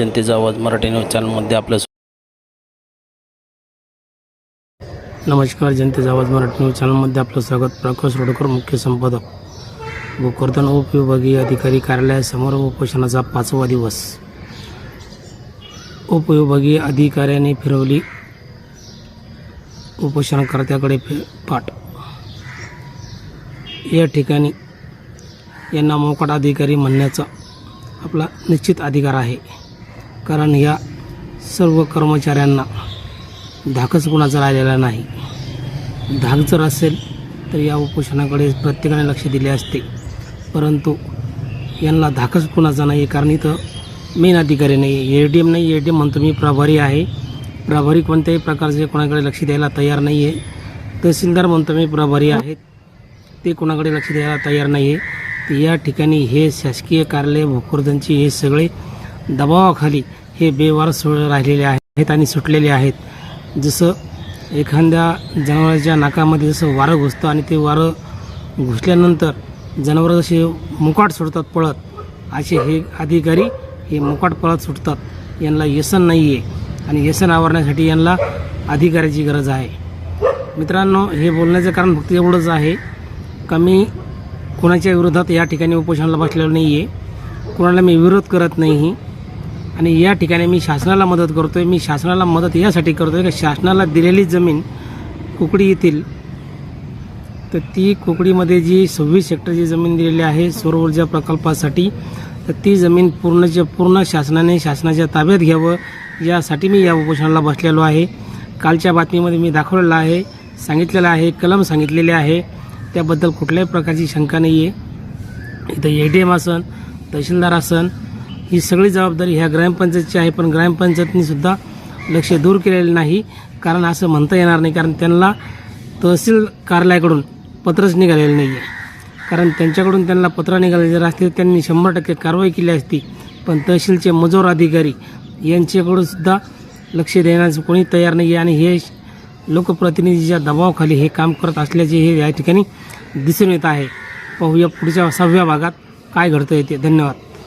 जनतेचा आवाज मराठी न्यूज चॅनलमध्ये आपलं नमस्कार जनतेचा आवाज मराठी न्यूज चॅनलमध्ये आपलं स्वागत. प्रकाश रोडकर मुख्य संपादक. गोकर्धन उपविभागीय अधिकारी कार्यालयासमोर उपोषणाचा पाचवा दिवस. उपविभागीय अधिकाऱ्याने फिरवली उपोषणकर्त्याकडे फि- पाठ. या ठिकाणी यांना मोकाट अधिकारी म्हणण्याचा आपला निश्चित अधिकार आहे. कारण या सर्व कर्मचाऱ्यांना धाकच कुणाचा राहिलेला नाही. धाक जर असेल तर या उपोषणाकडे प्रत्येकाने लक्ष दिले असते. परंतु यांना धाकच कुणाचा नाही कारण इथं मेन अधिकारी नाही ए डी एम नाही ए डी एम म्हणतो मी प्रभारी आहे. प्रभारी कोणत्याही प्रकारचे कोणाकडे लक्ष द्यायला तयार नाही आहे तहसीलदार म्हणतो मी प्रभारी आहेत. ते कोणाकडे लक्ष द्यायला तयार नाही आहे तर या ठिकाणी हे शासकीय कार्यालय भोकरदनची हे सगळे दबावाखाली हे बेवार सो राहिलेले आहेत आणि सुटलेले आहेत. जसं एखाद्या जनावराच्या नाकामध्ये जसं वारं घुसतं आणि ते वारं घुसल्यानंतर जनावरं जसे मुकाट सुटतात पळत असे हे अधिकारी हे मुकाट पळत सुटतात. यांना व्यसन नाही आहे आणि व्यसन आवरण्यासाठी यांना अधिकाऱ्याची गरज आहे. मित्रांनो हे बोलण्याचं कारण फक्त एवढंच आहे. का मी कोणाच्या विरोधात या ठिकाणी उपोषणाला बसलेलो नाही आहे कोणाला मी विरोध करत नाही. आणि या ठिकाणी मी शासनाला मदत करतो आहे मी शासनाला मदत यासाठी करतो आहे की शासनाला दिलेली जमीन कुकडी येथील तर ती कुकडीमध्ये जी सव्वीस हेक्टरची जमीन दिलेली आहे सौर ऊर्जा प्रकल्पासाठी तर ती जमीन पूर्णच्या पूर्ण शासनाने शासनाच्या ताब्यात घ्यावं. यासाठी मी या उपोषणाला बसलेलो आहे. कालच्या बातमीमध्ये मी दाखवलेलं आहे सांगितलेलं आहे कलम सांगितलेले आहे. त्याबद्दल कुठल्याही प्रकारची शंका नाही आहे इथं ए डी एम असन तहसीलदार असन ही सगळी जबाबदारी ह्या ग्रामपंचायतची आहे पण ग्रामपंचायतनीसुद्धा लक्ष दूर केलेलं नाही. कारण असं म्हणता येणार नाही कारण त्यांना तहसील कार्यालयाकडून पत्रच निघालेलं नाही आहे कारण त्यांच्याकडून त्यांना पत्र निघाले जर असते त्यांनी शंभर टक्के कारवाई केली असती. पण तहसीलचे मजूर अधिकारी यांच्याकडून सुद्धा लक्ष देण्याचं कोणी तयार नाही आहे आणि हे लोकप्रतिनिधीच्या दबावाखाली हे काम करत असल्याचे हे या ठिकाणी दिसून येत आहे. पाहूया पुढच्या सहाव्या भागात काय घडतं येते धन्यवाद.